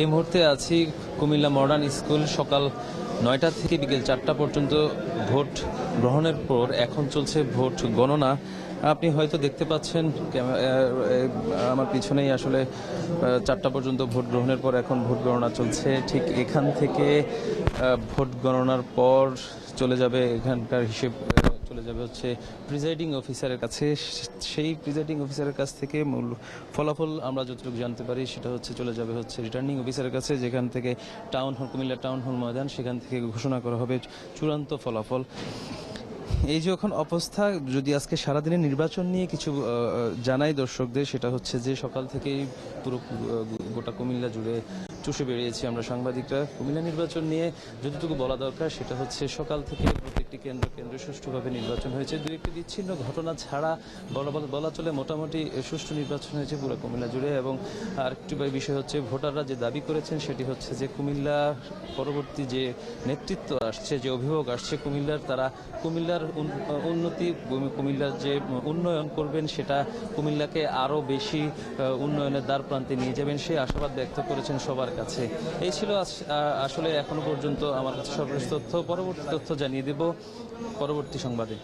এই মুহূর্তে আছি কুমিল্লা মডার্ন স্কুল সকাল নয়টা থেকে বিকেল চারটা পর্যন্ত ভোট গ্রহণের পর এখন চলছে ভোট গণনা। আপনি হয়তো দেখতে পাচ্ছেন আমার পিছনেই আসলে চারটা পর্যন্ত ভোট গ্রহণের পর এখন ভোট গণনা চলছে। ঠিক এখান থেকে ভোট গণনার পর চলে যাবে এখানকার হিসেব যাবে হচ্ছে প্রিজাইডিং অফিসারের কাছে। সেই প্রিজাইডিং অফিসারের কাছ থেকে মূল ফলাফল আমরা যতটুকু জানতে পারি, সেটা হচ্ছে চলে যাবে হচ্ছে রিটার্নিং অফিসারের কাছে, যেখান থেকে town hall Comilla town hall ময়দান, সেখান থেকে ঘোষণা করা হবে চূড়ান্ত ফলাফল। এই যে এখন অবস্থা, যদি আজকে সারাদিনের নির্বাচন নিয়ে কিছু জানাই দর্শকদের, সেটা হচ্ছে যে সকাল থেকেই পুরো গোটা কুমিল্লা জুড়ে চষে বেরিয়েছি আমরা সাংবাদিকরা। কুমিল্লা নির্বাচন নিয়ে যতটুকু বলা দরকার সেটা হচ্ছে সকাল থেকে প্রত্যেকটি কেন্দ্র কেন্দ্র সুষ্ঠুভাবে নির্বাচন হয়েছে। দু একটি বিচ্ছিন্ন ঘটনা ছাড়া বলা চলে মোটামুটি সুষ্ঠু নির্বাচন হয়েছে পুরো কুমিল্লা জুড়ে এবং আরেকটি বিষয় হচ্ছে ভোটাররা যে দাবি করেছেন সেটি হচ্ছে যে কুমিল্লা পরবর্তী যে নেতৃত্ব আসছে, যে অভিভাবক আসছে কুমিল্লার, তারা কুমিল্লার উন্নতি কুমিল্লার যে উন্নয়ন করবেন সেটা কুমিল্লাকে আরও বেশি উন্নয়নের দ্বার প্রান্তে নিয়ে যাবেন। সেই আশাবাদ ব্যক্ত করেছেন সবার কাছে। এই ছিল আস- আসলে এখনও পর্যন্ত আমার কাছে সর্বশেষ তথ্য। পরবর্তী তথ্য জানিয়ে দেব পরবর্তী সংবাদে।